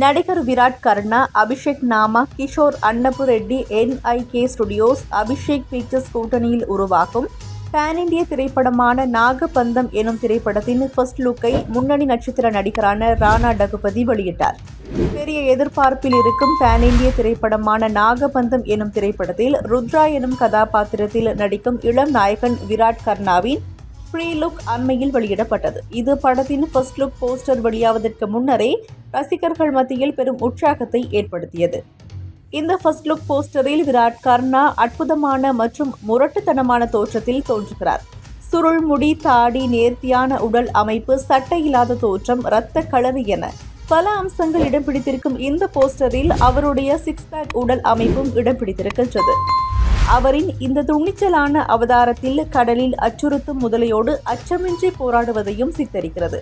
நடிகர் Virat Karna Abhishek Nama Kishore Annapureddy NIK studios Abhishek pictures கூட்டணியில் உருவாகும். Pan இந்திய திரைப்படமான நாகபந்தம் எனும் திரைப்படத்தின் ஃபர்ஸ்ட் லுக்கை முன்னணி நட்சத்திர நடிகரான ராணா டகுபதி வெளியிட்டார். பெரிய எதிர்பார்ப்பில் இருக்கும் பேன் இந்திய திரைப்படமான நாகபந்தம் எனும் திரைப்படத்தில் ருத்ரா எனும் கதாபாத்திரத்தில் நடிக்கும் இளம் நாயகன் விராட் கர்ணாவின் ஃப்ரீ லுக் அண்மையில் வெளியிடப்பட்டது. இது படத்தின் ஃபர்ஸ்ட் லுக் போஸ்டர் வெளியாவதற்கு முன்னரே ரசிகர்கள் மத்தியில் பெரும் உற்சாகத்தை ஏற்படுத்தியது. இந்த ஃபர்ஸ்ட் லுக் போஸ்டரில் விராட் கர்ணா அற்புதமான மற்றும் முரட்டுத்தனமான தோற்றத்தில் தோன்றுகிறார். சுருள் முடி தாடி நேர்த்தியான உடல் அமைப்பு சட்டை இல்லாத தோற்றம் இரத்த களறு என பல அம்சங்கள் இடம் பிடித்திருக்கும் இந்த போஸ்டரில் அவருடைய சிக்ஸ் பேக் உடல் அமைப்பும் இடம் பிடித்திருக்கின்றது. அவரின் இந்த துணிச்சலான அவதாரத்தில் கடலில் அச்சுறுத்தும் முதலையோடு அச்சமின்றி போராடுவதையும் சித்தரிக்கிறது.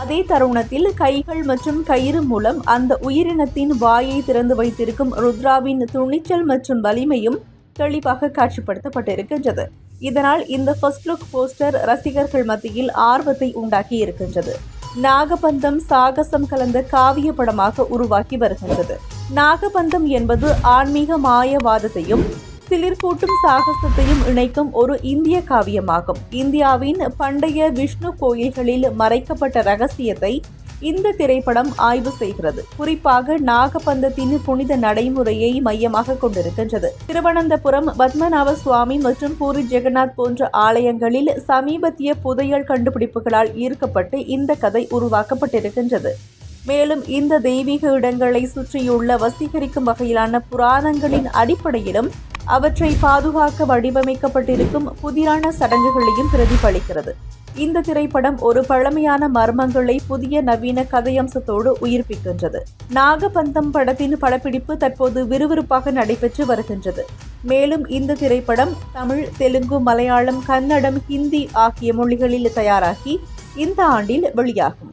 அதே தருணத்தில் கைகள் மற்றும் கயிறு மூலம் அந்த உயிரினத்தின் வாயை திறந்து வைத்திருக்கும் ருத்ராவின் துணிச்சல் மற்றும் வலிமையும் தெளிவாக காட்சிப்படுத்தப்பட்டிருக்கின்றது. இதனால் இந்த ஃபர்ஸ்ட் லுக் போஸ்டர் ரசிகர்கள் மத்தியில் ஆர்வத்தை உண்டாக்கி இருக்கின்றது. நாகபந்தம் சாகசம் கலந்த காவிய படமாக உருவாக்கி வருகின்றது. நாகபந்தம் என்பது ஆன்மீக மாயவாதத்தையும் சிலிர்கூட்டும் சாகசத்தையும் இணைக்கும் ஒரு இந்திய காவியமாகும். இந்தியாவின் பண்டைய விஷ்ணு கோயில்களில் மறைக்கப்பட்ட ரகசியத்தை இந்த திரைப்படம் ஆய்வு செய்கிறது. குறிப்பாக நாகபந்தத்தின் புனித நடைமுறையை மையமாக கொண்டிருக்கின்றது. திருவனந்தபுரம் பத்மநாப சுவாமி மற்றும் பூரி ஜெகநாத் போன்ற ஆலயங்களில் சமீபத்திய புதையல் கண்டுபிடிப்புகளால் ஈர்க்கப்பட்டு இந்த கதை உருவாக்கப்பட்டிருக்கின்றது. மேலும் இந்த தெய்வீக இடங்களை சுற்றியுள்ள வசீகரிக்கும் வகையிலான புராணங்களின் அடிப்படையிலும் அவற்றை பாதுகாக்க வடிவமைக்கப்பட்டிருக்கும் புதிரான சடங்குகளையும் பிரதிபலிக்கிறது. இந்த திரைப்படம் ஒரு பழமையான மர்மங்களை புதிய நவீன கதையம்சத்தோடு உயிர்ப்பிக்கின்றது. நாகபந்தம் படத்தின் படப்பிடிப்பு தற்போது விறுவிறுப்பாக நடைபெற்று வருகின்றது. மேலும் இந்த திரைப்படம் தமிழ் தெலுங்கு மலையாளம் கன்னடம் ஹிந்தி ஆகிய மொழிகளில் தயாராகி இந்த ஆண்டில் வெளியாகும்.